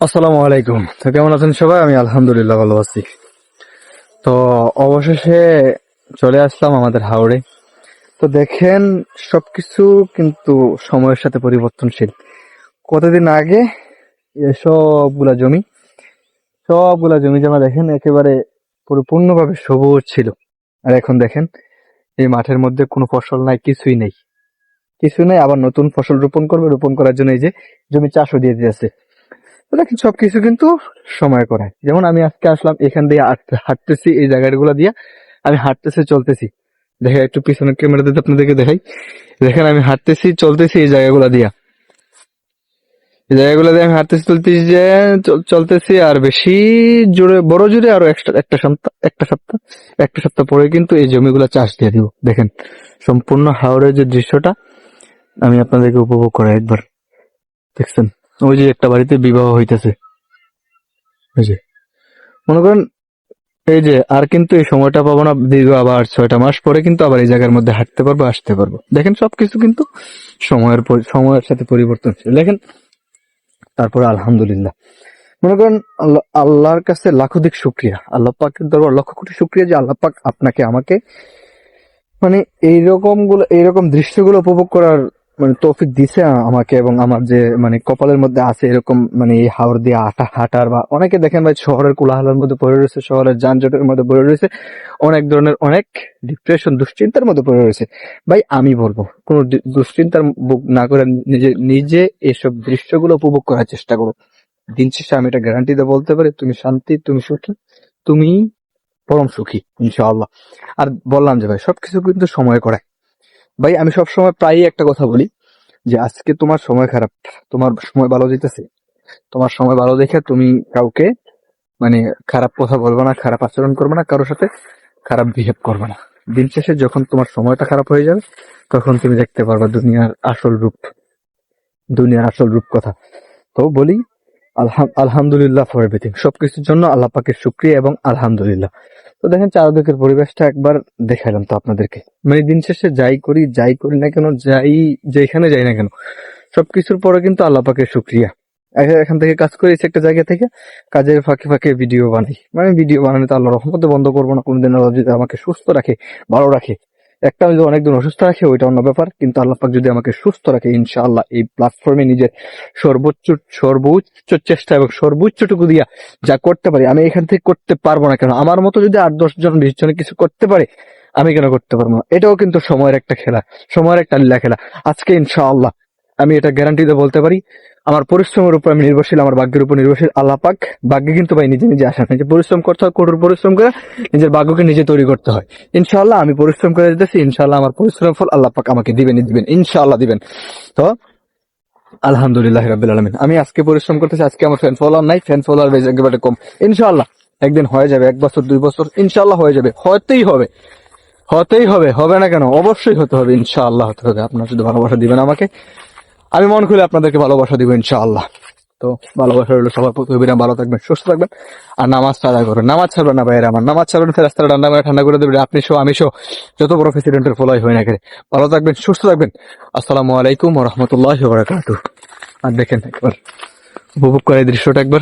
আসসালামু আলাইকুম। তো কেমন আছেন সবাই? আমি আলহামদুলিল্লাহ ভালো আছি। তো অবশেষে চলে আসলাম আমাদের হাওড়ে। তো দেখেন, সবকিছু কিন্তু সময়ের সাথে পরিবর্তনশীল। কতদিন আগে সবগুলা জমি সবগুলা জমি জমা দেখেন, একেবারে পরিপূর্ণভাবে সবুজ ছিল। আর এখন দেখেন, এই মাঠের মধ্যে কোনো ফসল নাই, কিছুই নেই। কিছু নেই, আবার নতুন ফসল রোপণ করবে। রোপণ করার জন্য এই যে জমি চাষও দিয়ে দিয়েছে। দেখেন, সবকিছু কিন্তু সময় করায় যেমন আমি আজকে আসলাম, এখান দিয়ে হাঁট- হাঁটতেছি, এই জায়গাগুলো দিয়ে আমি হাঁটতেছি, চলতেছি। দেখে একটু পিছনের ক্যামেরা দিতে আপনাদেরকে দেখাই। দেখেন, আমি হাঁটতেছি, চলতেছি এই জায়গাগুলো দিয়া। এই জায়গাগুলো দিয়ে আমি হাঁটতেছি, চলতেছি, যে, চল- চলতেছি আর বেশি জোরে, বড় জোরে আরও একটা একটা সপ্তাহ একটা সপ্তাহ একটা সপ্তাহ পরে কিন্তু এই জমিগুলো চাষ দিয়ে দিব। দেখেন, সম্পূর্ণ হাওড়ের যে দৃশ্যটা আমি আপনাদেরকে উপভোগ করাই একবার। দেখছেন? ওই যে একটা বাড়িতে বিবাহ হইতেছে। ওই যে। মনে করেন, এই যে আর কিন্তু এই সময়টা পাবো না, দীর্ঘ আবার ছয়টা মাস পরে কিন্তু আবার এই জায়গার মধ্যে হাঁটতে পারব, আসতে পারব। দেখেন সবকিছু কিন্তু সময়ের সময়ের সাথে পরিবর্তনশীল। দেখেন, তারপরে আলহামদুলিল্লাহ। মনে করেন আল্লাহ আল্লাহর কাছে লাখোদিক শুক্রিয়া। আল্লাহ পাকের দরবার লক্ষ কোটি শুক্রিয়া যে আল্লাহ পাক আপনাকে আমাকে মানে এইরকমগুলো এইরকম দৃশ্যগুলো উপভোগ করার মানে তৌফিক দিছে আমাকে এবং আমার যে মানে কপালের মধ্যে আছে এরকম মানে এই হাওড় দিয়ে আটা, হাঁটার বা অনেকে দেখেন ভাই শহরের কোলাহলের মধ্যে পড়ে রয়েছে, শহরের যানজটের মধ্যে পড়ে রয়েছে, অনেক ধরনের অনেক ডিপ্রেশন দুশ্চিন্তার মধ্যে পড়ে রয়েছে। ভাই আমি বলব, কোনো দুশ্চিন্তার না করে নিজে নিজে এসব দৃশ্যগুলো উপভোগ করার চেষ্টা করো। দিন শেষে আমি এটা গ্যারান্টি দিয়ে বলতে পারি, তুমি শান্তি, তুমি সুখী, তুমি পরম সুখী, ইনশাআল্লাহ। আর বললাম যে ভাই, সবকিছু কিন্তু সময় করায় ভাই, আমি সব সময় প্রায়ই একটা কথা বলি যে আজকে তোমার সময় খারাপ, তোমার সময় ভালো যেতেছে তোমার সময় ভালো দেখে তুমি কাউকে মানে খারাপ কথা বলবে না, খারাপ আচরণ করবে না, কারোর সাথে খারাপ বিহেভ করবে না। দিন শেষে যখন তোমার সময়টা খারাপ হয়ে যাবে, তখন তুমি দেখতে পারবে দুনিয়ার আসল রূপ, দুনিয়ার আসল রূপ কথা। তো বলি, আলহাম- আলহামদুলিল্লাহ ফর এভরিথিং সবকিছুর জন্য আল্লাহ পাকের শুক্রিয়া এবং আলহামদুলিল্লাহ। তো দেখেন চারদিকের পরিবেশটা একবার দেখালাম তো আপনাদেরকে। মানে দিন শেষে যাই করি যাই করি না কেন, যাই, যেখানে যাই না কেন, সবকিছুর পরে কিন্তু আল্লাপাকে শুক্রিয়া। এখ- এখান থেকে কাজ করি সে একটা জায়গা থেকে কাজের ফাঁকে ফাঁকে ভিডিও বানাই। মানে ভিডিও বানানো তো আল্লাহ রহমতে বন্ধ করব না, কোনোদিন যদি আমাকে সুস্থ রাখে, ভালো রাখে একটা আমি যদি অনেকদিন অসুস্থ রাখি, ওইটা অন্য ব্যাপার। কিন্তু আল্লাহাক যদি আমাকে সুস্থ রাখে, ইনশাআল্লাহ এই প্ল্যাটফর্মে নিজের সর্বোচ্চ সর্বোচ্চ চেষ্টা এবং সর্বোচ্চটুকু দিয়া যা করতে পারি, আমি এখান থেকে করতে পারব না কেন? আমার মতো যদি আট, দশ জন, বিশ জনে কিছু করতে পারে, আমি কেন করতে পারব না? এটাও কিন্তু সময়ের একটা খেলা, সময়ের একটা লীলা খেলা। আজকে ইনশাআল্লাহ আমি এটা গ্যারান্টি দিয়ে বলতে পারি, আমার পরিশ্রমের উপর আমি নির্ভরশীল, আমার ভাগ্যের উপর নির্ভরশীল, আল্লাহ পাক ভাগ্যে কিন্তু ভাই নিজে নিজে আসে নিজে পরিশ্রম করতে হয়, কঠোর পরিশ্রম করে নিজের ভাগ্যকে নিজে তৈরি করতে হয়। ইনশাআল্লাহ আমি পরিশ্রম করে যেতেছি ইনশাল্লাহ আমার পরিশ্রম ফল আল্লাহ পাক আমাকে দিবেন দিবেন, ইনশাআল্লাহ দিবেন। তো, আলহামদুলিল্লাহ রাব্বিল আলামিন। আমি আজকে পরিশ্রম করতেছি, আজকে আমার ফ্যান ফলোয়ার নাই ফ্যান ফলোয়ার একেবারে কম। ইনশাআল্লাহ, একদিন হয়ে যাবে, এক বছর, দুই বছর, ইনশাআল্লাহ হয়ে যাবে। হতেই হবে হতেই হবে হবে না কেন? অবশ্যই হতে হবে, ইনশাআল্লাহ হতে হবে। আপনার শুধু ভালোবাসা দিবেন আমাকে। আমি মন খুলে আপনাদেরকে ভালোবাসা দিব, ইনশাআল্লাহ। তো ভালোবাসা হলো সবার প্রতি। অভিরাম ভালো থাকবেন, সুস্থ থাকবেন। আর নামাজ আদায় করুন। নামাজ ছাড়বেন না ভাইয়ের আমার। নামাজ ছাড়বেন রাস্তাটা ঠান্ডা করে ঠান্ডা করে দেবেন আপনি সহ, আমি সহ, যত বড় প্রেসিডেন্টের ফলাই হয়ে না কেন। ভালো থাকবেন, সুস্থ থাকবেন। আসসালামু আলাইকুম রহমতুল্লাহ আর দেখেন একবার, উপভোগ করে দৃশ্যটা একবার।